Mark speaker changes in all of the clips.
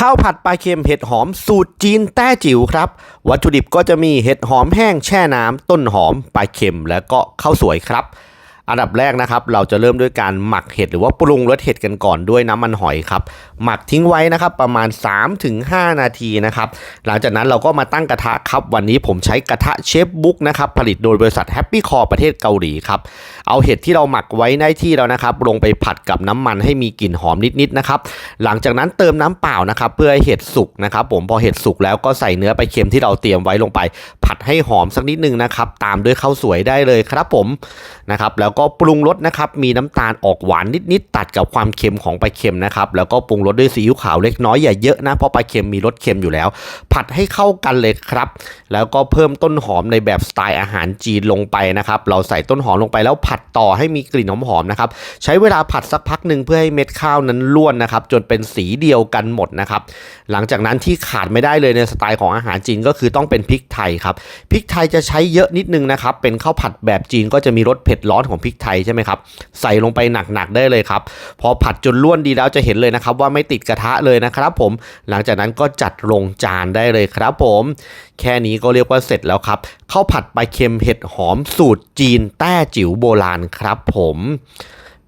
Speaker 1: ข้าวผัดปลาเค็มเห็ดหอมสูตรจีนแต้จิ๋วครับ วัตถุดิบก็จะมีเห็ดหอมแห้งแช่น้ำต้นหอมปลาเค็มและก็ข้าวสวยครับ อันดับแรกนะครับ เราจะเริ่มด้วยการหมักเห็ดหรือว่าปรุงรสเห็ดกันก่อนด้วยน้ำมันหอยครับ หมักทิ้งไว้นะครับประมาณ 3-5 นาทีนะครับ หลังจากนั้นเราก็มาตั้งกระทะครับ วันนี้ผมใช้กระทะเชฟบุ๊กนะครับ ผลิตโดยบริษัทแฮปปี้คอประเทศเกาหลีครับ เอาเห็ดที่เราหมักไว้ในที่แล้วนะครับ ลงไปผัดกับน้ำมันให้มีกลิ่นหอมนิดๆนะครับ หลังจากนั้นเติมน้ำเปล่านะครับ เพื่อให้เห็ดสุกนะครับ ผมพอเห็ดสุกแล้วก็ใส่เนื้อไปเค็มที่เราเตรียมไว้ลงไป ผัดให้หอมสักนิดนึงนะครับ ตามด้วยข้าวสวยได้เลยครับผมนะครับ แล้วก็ปรุงรสนะครับ มีน้ำตาลออกหวานนิดๆตัดกับความเค็มของปลาเค็มนะครับ แล้วก็ปรุงรสด้วยซีอิ๊วขาวเล็กน้อยอย่าเยอะนะเพราะปลาเค็มมีรสเค็มอยู่แล้ว ผัดให้เข้ากันเลยครับ แล้วก็เพิ่มต้นหอมในแบบสไตล์อาหารจีนลงไปนะครับ เราใส่ต้นหอมลงไปแล้วผัดต่อให้มีกลิ่นหอมๆนะครับ ใช้เวลาผัดสักพักหนึ่งเพื่อให้เม็ดข้าวนั้นล้วนนะครับ จนเป็นสีเดียวกันหมดนะครับ หลังจากนั้นที่ขาดไม่ได้เลยในสไตล์ของอาหารจีนก็คือต้องเป็นพริกไทยครับพริกไทยจะใช้เยอะนิดนึงนะครับ เป็นข้าวผัดแบบจีนก็จะมีรสเผ็ดร้อนของพริกไทยใช่ไหมครับ ใส่ลงไปหนักๆได้เลยครับ พอผัดจนล้วนดีแล้วจะเห็นเลยนะครับ ว่าไม่ติดกระทะเลยนะครับ ผม หลังจากนั้นก็จัดลงจานได้เลยครับ ผม แค่นี้ก็เรียกว่าเสร็จแล้วครับ ข้าวผัดปลาเค็มเห็ดหอมสูตรจีนแต้จิ๋วโบราณครับ ผม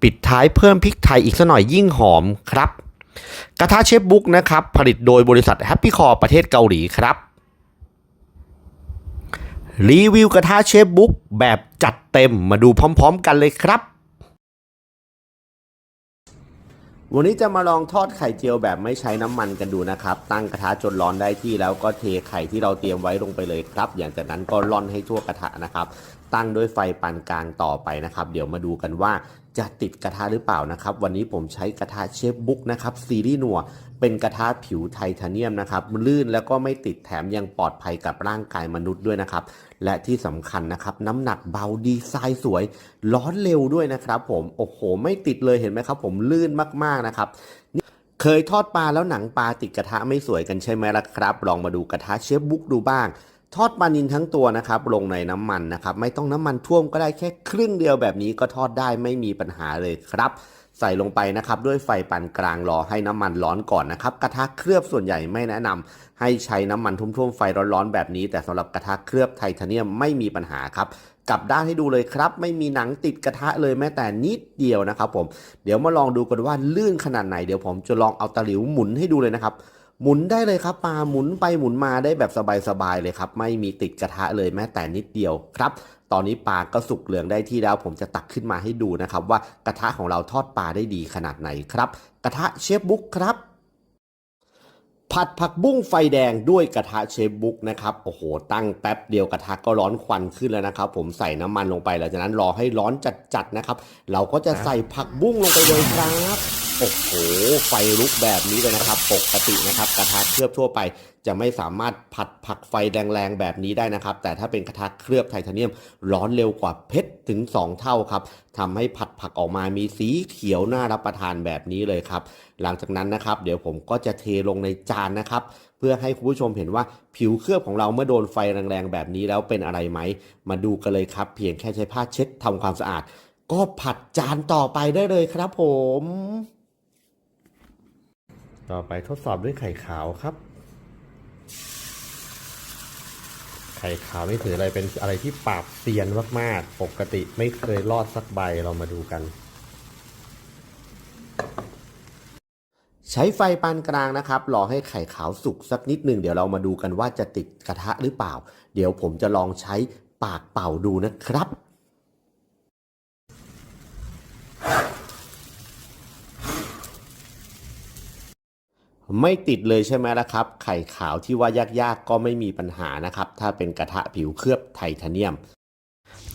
Speaker 1: ปิดท้ายเพิ่มพริกไทยอีกสักหน่อยยิ่งหอมครับ กระทะเชฟบุ๊กนะครับ ผลิตโดยบริษัทแฮปปี้คอร์ประเทศเกาหลีครับ รีวิวกระทะเชฟบุ๊กแบบจัดเต็มมาดูพร้อม ๆ กันเลยครับ วันนี้จะมาลองทอดไข่เจียวแบบไม่ใช้น้ำมันกันดูนะครับ ตั้งกระทะจนร้อนได้ที่แล้วก็เทไข่ที่เราเตรียมไว้ลงไปเลยครับ อย่างจากนั้นก็ร่อนให้ทั่วกระทะนะครับ ตั้งด้วยไฟปานกลางต่อไปนะครับ เดี๋ยวมาดูกันว่าจะติดกระทะหรือเปล่านะครับ วันนี้ผมใช้กระทะเชฟบุ๊กนะครับซีรีส์นัวเป็นกระทะผิวไทเทเนียมนะครับลื่นแล้วก็ไม่ติดแถมยังปลอดภัยกับร่างกายมนุษย์ด้วยนะครับ และที่สำคัญนะครับ น้ำหนักเบาดีไซน์สวย ร้อนเร็วด้วยนะครับผมโอ้โห ไม่ติดเลยเห็นไหมครับ ผมลื่นมากๆนะครับเคยทอดปลาแล้วหนังปลาติดกระทะไม่สวยกันใช่ไหมล่ะครับ ลองมาดูกระทะเชฟบุ๊กดูบ้าง ทอดปลานินทั้งตัวนะครับลงในน้ำมันนะครับ ไม่ต้องน้ำมันท่วมก็ได้แค่ครึ่งเดียวแบบนี้ก็ทอดได้ไม่มีปัญหาเลยครับ ใส่ลงไปนะครับด้วยไฟปานกลางรอให้น้ำมันร้อนก่อนนะครับ กระทะเคลือบส่วนใหญ่ไม่แนะนำให้ใช้น้ำมันทุ่มๆไฟร้อนๆแบบนี้ แต่สำหรับกระทะเคลือบไทเทเนียมไม่มีปัญหาครับกลับด้านให้ดูเลยครับ ไม่มีหนังติดกระทะเลยแม้แต่นิดเดียวนะครับผมเดี๋ยวมาลองดูกันว่าลื่นขนาดไหนเดี๋ยวผมจะลองเอาตะหลิวหมุนให้ดูเลยนะครับ หมุนได้เลยครับปลาหมุนไปหมุนมาได้แบบสบายๆเลยครับ ไม่มีติดกระทะเลยแม้แต่นิดเดียวครับตอนนี้ปลาก็สุกเหลืองได้ที่แล้ว ผมจะตักขึ้นมาให้ดูนะครับ ว่ากระทะของเราทอดปลาได้ดีขนาดไหนครับ กระทะเชฟบุ๊กครับผัดผักบุ้งไฟแดงด้วยกระทะเชฟบุ๊กนะครับโอ้โห ตั้งแป๊บเดียวกระทะก็ร้อนควันขึ้นแล้วนะครับ ผมใส่น้ำมันลงไปหลังจากนั้นรอให้ร้อนจัดๆนะครับ เราก็จะใส่ผักบุ้งลงไปเลยครับ โอ้โหไฟลุกแบบนี้เลยนะครับ ปกตินะครับกระทะเคลือบทั่วไป จะไม่สามารถผัดผักไฟแรงๆแบบนี้ได้นะครับ แต่ถ้าเป็นกระทะเคลือบไทเทเนียม ร้อนเร็วกว่าเพชรถึง 2 เท่าครับทำให้ผัดผักออกมามีสีเขียวน่ารับประทานแบบนี้เลยครับ หลังจากนั้นนะครับ เดี๋ยวผมก็จะเทลงในจานนะครับเพื่อให้คุณผู้ชมเห็นว่าผิวเคลือบของเราเมื่อโดนไฟแรงๆแบบนี้แล้วเป็นอะไรไหม มาดูกันเลยครับ เพียงแค่ใช้ผ้าเช็ดทำความสะอาด ก็ผัดจานต่อไปได้เลยครับผม ต่อไปทดสอบด้วยไข่ขาวครับ ไข่ขาวนี่ถืออะไรเป็นอะไรที่ปราบเซียนมากๆ ปกติไม่เคยรอดสักใบเรามาดูกัน ใช้ไฟปานกลางนะครับรอให้ไข่ขาวสุกสักนิดหนึ่งเดี๋ยวเรามาดูกันว่าจะติดกระทะหรือเปล่า เดี๋ยวผมจะลองใช้ปากเป่าดูนะครับ ไม่ติดเลยใช่ไหมล่ะครับ ไข่ขาวที่ว่ายากๆก็ไม่มีปัญหานะครับ ถ้าเป็นกระทะผิวเคลือบไทเทเนียม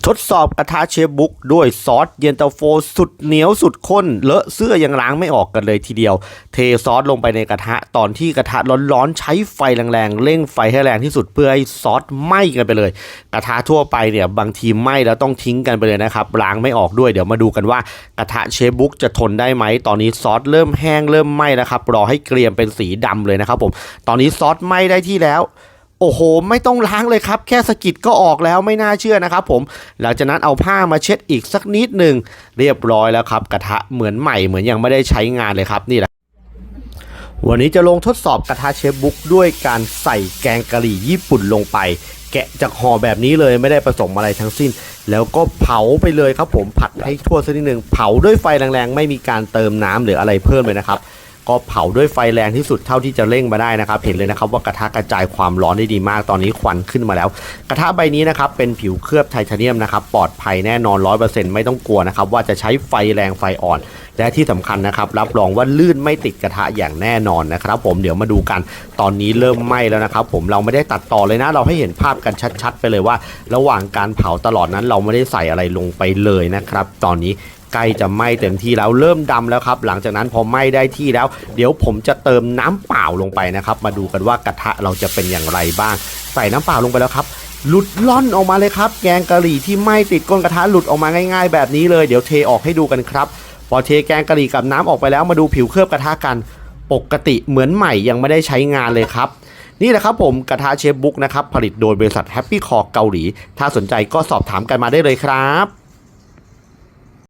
Speaker 1: ทดสอบกระทะเชฟบุ๊กด้วยซอสเย็นตาโฟสุดเหนียวสุดข้นเลอะเสื้อยังล้างไม่ออกกันเลยทีเดียว เทซอสลงไปในกระทะตอนที่กระทะร้อนๆใช้ไฟแรงๆเร่งไฟให้แรงที่สุดเพื่อให้ซอสไหม้กันไปเลย กระทะทั่วไปเนี่ยบางทีไหม้แล้วต้องทิ้งกันไปเลยนะครับล้างไม่ออกด้วยเดี๋ยวมาดูกันว่ากระทะเชฟบุ๊กจะทนได้ไหมตอนนี้ซอสเริ่มแห้งเริ่มไหม้แล้วครับรอให้เกรียมเป็นสีดำเลยนะครับผมตอนนี้ซอสไหม้ได้ที่แล้ว โอ้โห ไม่ต้องล้างเลยครับ แค่สะกิดก็ออกแล้วไม่น่าเชื่อนะครับผมหลังจากนั้นเอาผ้ามาเช็ดอีกสักนิดหนึ่งเรียบร้อยแล้วครับ กระทะเหมือนใหม่เหมือนยังไม่ได้ใช้งานเลยครับนี่แหละวันนี้จะลงทดสอบกระทะเชฟบุ๊กด้วยการใส่แกงกะหรี่ญี่ปุ่นลงไป แกะจากห่อแบบนี้เลยไม่ได้ผสมอะไรทั้งสิ้น แล้วก็เผาไปเลยครับผมผัดให้ทั่วสักนิดหนึ่งเผาด้วยไฟแรงๆ ไม่มีการเติมน้ำหรืออะไรเพิ่มเลยนะครับ ก็เผาด้วยไฟแรงที่สุดเท่าที่จะเร่งมาได้นะครับ เห็นเลยนะครับว่ากระทะกระจายความร้อนได้ดีมากตอนนี้ควันขึ้นมาแล้ว กระทะใบนี้นะครับเป็นผิวเคลือบไทเทเนียมนะครับปลอดภัยแน่นอน 100%ไม่ต้องกลัวนะครับว่าจะใช้ไฟแรงไฟอ่อน และที่สำคัญนะครับรับรองว่าลื่นไม่ติดกระทะอย่างแน่นอนนะครับ ผมเดี๋ยวมาดูกันตอนนี้เริ่มไหม้แล้วนะครับผมเราไม่ได้ตัดต่อเลยนะ เราให้เห็นภาพกันชัด ๆ ไปเลยว่า ระหว่างการเผาตลอดนั้นเราไม่ได้ใส่อะไรลงไปเลยนะครับ ตอนนี้ ใกล้จะไหม้เต็มที่แล้วเริ่มดำแล้วครับ หลังจากนั้นพอไหม้ได้ที่แล้ว เดี๋ยวผมจะเติมน้ำเปล่าลงไปนะครับ มาดูกันว่ากระทะเราจะเป็นอย่างไรบ้าง ใส่น้ำเปล่าลงไปแล้วครับ หลุดล่อนออกมาเลยครับ แกงกะหรี่ที่ไหม้ติดก้นกระทะหลุดออกมาง่ายๆ แบบนี้เลย เดี๋ยวเทออกให้ดูกันครับ พอเทแกงกะหรี่กับน้ำออกไปแล้วมาดูผิวเคลือบกระทะกัน ปกติเหมือนใหม่ยังไม่ได้ใช้งานเลยครับ นี่แหละครับผมกระทะเชฟบุ๊กนะครับผลิตโดยบริษัทแฮปปี้คอเกาหลี ถ้าสนใจก็สอบถามกันมาได้เลยครับ